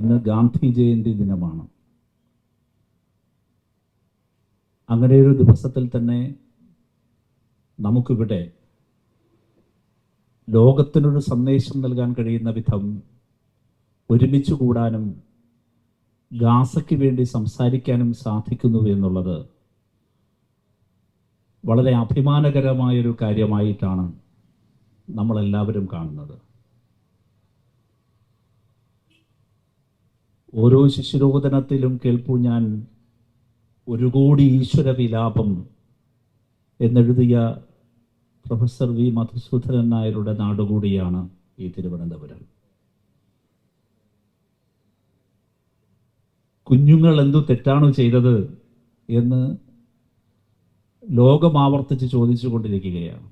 ഇന്ന് ഗാന്ധി ജയന്തി ദിനമാണ്. അങ്ങനെ ഒരു ദിവസത്തിൽ തന്നെ നമുക്കിവിടെ ലോകത്തിനൊരു സന്ദേശം നൽകാൻ കഴിയുന്ന വിധം ഒരുമിച്ച് കൂടാനും ഗാസയ്ക്ക് വേണ്ടി സംസാരിക്കാനും സാധിക്കുന്നു എന്നുള്ളത് വളരെ അഭിമാനകരമായൊരു കാര്യമായിട്ടാണ് നമ്മളെല്ലാവരും കാണുന്നത്. ഓരോ ശിശുരോദനത്തിലും കേൾപ്പു ഞാൻ ഒരു കോടി ഈശ്വര വിലാപം എന്നെഴുതിയ പ്രൊഫസർ വി മധുസൂദനൻ നായരുടെ നാടുകൂടിയാണ് ഈ തിരുവനന്തപുരം. കുഞ്ഞുങ്ങൾ എന്തു തെറ്റാണ് ചെയ്തത് എന്ന് ലോകം ആവർത്തിച്ച് ചോദിച്ചു കൊണ്ടിരിക്കുകയാണ്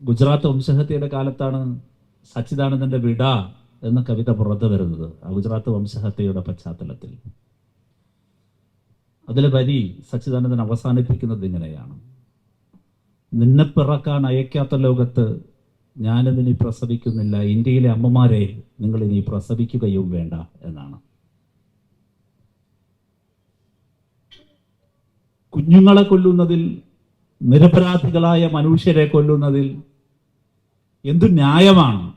ഗുജറാത്ത് വംശഹത്യയുടെ കാലത്താണ് സച്ചിദാനന്ദന്റെ വിട എന്ന കവിത പുറത്തു വരുന്നത് ആ ഗുജറാത്ത് വംശഹത്യയുടെ പശ്ചാത്തലത്തിൽ. അതിലെ വരി സച്ചിദാനന്ദൻ അവസാനിപ്പിക്കുന്നത് ഇങ്ങനെയാണ്. നിന്നെ പിറക്കാൻ അയക്കാത്ത ലോകത്ത് ഞാനതിനി പ്രസവിക്കുന്നില്ല. ഇന്ത്യയിലെ അമ്മമാരെ നിങ്ങൾ ഇനി പ്രസവിക്കുകയും വേണ്ട എന്നാണ്. കുഞ്ഞുങ്ങളെ കൊല്ലുന്നതിൽ നിരപരാധികളായ മനുഷ്യരെ കൊല്ലുന്നതിൽ എന്തു ന്യായമാണ്?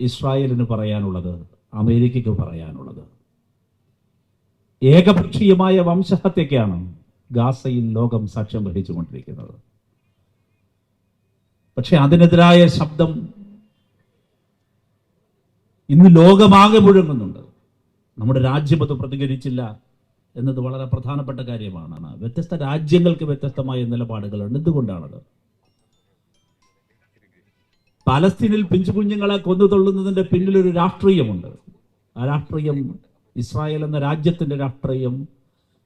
ഇസ്രായേലിന് പറയാനുള്ളത് അമേരിക്കയ്ക്ക് പറയാനുള്ളത്. ഏകപക്ഷീയമായ വംശഹത്യക്കാണ് ഗാസയിൽ ലോകം സാക്ഷ്യം വഹിച്ചുകൊണ്ടിരിക്കുന്നത്. പക്ഷെ അതിനെതിരായ ശബ്ദം ഇന്ന് ലോകമാകെ മുഴങ്ങുന്നുണ്ട്. നമ്മുടെ രാജ്യം അത് പ്രതികരിച്ചില്ല എന്നത് വളരെ പ്രധാനപ്പെട്ട കാര്യമാണ്. വ്യത്യസ്ത രാജ്യങ്ങൾക്ക് വ്യത്യസ്തമായ നിലപാടുകളുണ്ട് എന്തുകൊണ്ടാണത്? പാലസ്തീനിൽ പിഞ്ചു കുഞ്ഞുങ്ങളെ കൊന്നു തള്ളുന്നതിന്റെ പിന്നിലൊരു രാഷ്ട്രീയമുണ്ട്. ആ രാഷ്ട്രീയം ഇസ്രായേൽ എന്ന രാജ്യത്തിന്റെ രാഷ്ട്രീയം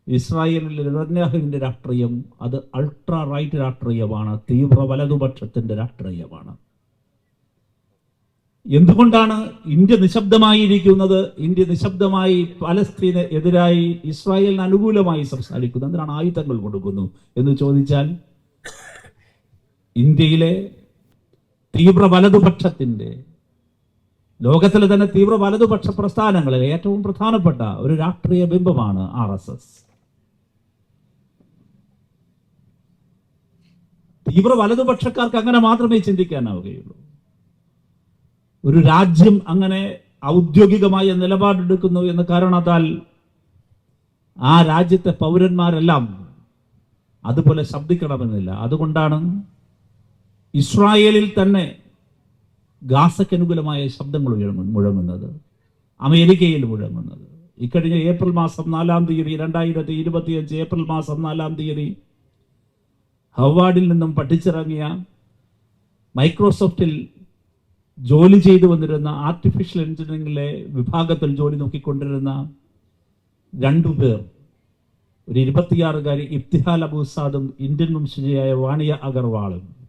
ഇസ്രായേലിലെ നെതന്യാഹുവിന്റെ രാഷ്ട്രീയം അത് അൾട്രാ റൈറ്റ് രാഷ്ട്രീയമാണ് തീവ്ര വലതുപക്ഷത്തിന്റെ രാഷ്ട്രീയമാണ്. എന്തുകൊണ്ടാണ് ഇന്ത്യ നിശബ്ദമായിരിക്കുന്നത്? ഇന്ത്യ നിശബ്ദമായി പലസ്തീന് എതിരായി ഇസ്രായേലിന് അനുകൂലമായി സംസാരിക്കുന്നു. എന്തിനാണ് ആയുധങ്ങൾ കൊടുക്കുന്നു എന്ന് ചോദിച്ചാൽ ഇന്ത്യയിലെ തീവ്ര വലതുപക്ഷത്തിന്റെ ലോകത്തിലെ തന്നെ തീവ്ര വലതുപക്ഷ പ്രസ്ഥാനങ്ങളിൽ ഏറ്റവും പ്രധാനപ്പെട്ട ഒരു രാഷ്ട്രീയ ബിംബമാണ് ആർ എസ് എസ്. തീവ്ര വലതുപക്ഷക്കാർക്ക് അങ്ങനെ മാത്രമേ ചിന്തിക്കാനാവുകയുള്ളൂ. ഒരു രാജ്യം അങ്ങനെ ഔദ്യോഗികമായ നിലപാടെടുക്കുന്നു എന്ന കാരണത്താൽ ആ രാജ്യത്തെ പൗരന്മാരെല്ലാം അതുപോലെ ശബ്ദിക്കണമെന്നില്ല. അതുകൊണ്ടാണ് ഇസ്രായേലിൽ തന്നെ ഗാസക്കനുകൂലമായ ശബ്ദങ്ങൾ മുഴങ്ങുന്നത്. അമേരിക്കയിൽ മുഴങ്ങുന്നത്. ഇക്കഴിഞ്ഞ ഏപ്രിൽ മാസം നാലാം തീയതി രണ്ടായിരത്തി ഇരുപത്തിയഞ്ച് ഏപ്രിൽ മാസം നാലാം തീയതി ഹവാർഡിൽ നിന്നും പഠിച്ചിറങ്ങിയ മൈക്രോസോഫ്റ്റിൽ ജോലി ചെയ്തു വന്നിരുന്ന ആർട്ടിഫിഷ്യൽ എഞ്ചിനീയറിംഗിലെ വിഭാഗത്തിൽ ജോലി നോക്കിക്കൊണ്ടിരുന്ന രണ്ടു പേർ ഒരു ഇരുപത്തിയാറുകാരി ഇബ്തിഹാൽ അബൂസാദും ഇന്ത്യൻ വംശജയായ വാണിയ അഗർവാളും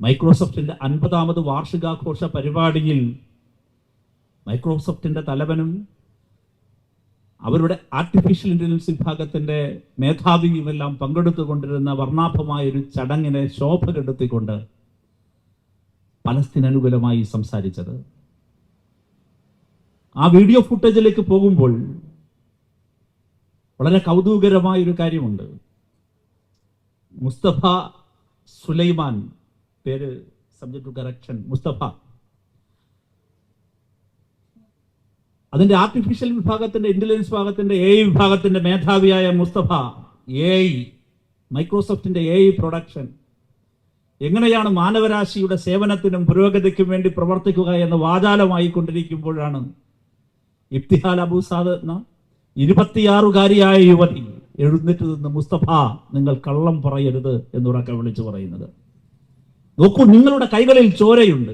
മൈക്രോസോഫ്റ്റിന്റെ അൻപതാമത് വാർഷികാഘോഷ പരിപാടിയിൽ മൈക്രോസോഫ്റ്റിന്റെ തലവനും അവരുടെ ആർട്ടിഫിഷ്യൽ ഇന്റലിജൻസ് വിഭാഗത്തിന്റെ മേധാവിയുമെല്ലാം പങ്കെടുത്തുകൊണ്ടിരുന്ന വർണാഭമായ ഒരു ചടങ്ങിനെ ശോഭ കെടുത്തിക്കൊണ്ട് പലസ്തീൻ അനുകൂലമായി സംസാരിച്ചത്. ആ വീഡിയോ ഫുട്ടേജിലേക്ക് പോകുമ്പോൾ വളരെ കൗതുകരമായൊരു കാര്യമുണ്ട്. മുസ്തഫ സുലൈമാൻ പേര് സബ്ജക്ട് ടു കറക്ഷൻ മുസ്തഫ. അതിന്റെ ആർട്ടിഫിഷ്യൽ വിഭാഗത്തിന്റെ ഇന്റലിജൻസ് വിഭാഗത്തിന്റെ എ വിഭാഗത്തിന്റെ മേധാവിയായ മുസ്തഫ. എ മൈക്രോസോഫ്റ്റിന്റെ എ പ്രൊഡക്ഷൻ എങ്ങനെയാണ് മാനവരാശിയുടെ സേവനത്തിനും പുരോഗതിക്കും വേണ്ടി പ്രവർത്തിക്കുക എന്ന് വാചാലമായി കൊണ്ടിരിക്കുമ്പോഴാണ് ഇബ്തിഹാൽ അബൂസാദ് എന്ന ഇരുപത്തിയാറുകാരിയായ യുവതി എഴുന്നേറ്റ് നിന്ന് മുസ്തഫ നിങ്ങൾ കള്ളം പറയരുത് എന്നുറക്കെ വിളിച്ചു പറയുന്നത്. നോക്കൂ നിങ്ങളുടെ കൈകളിൽ ചോരയുണ്ട്.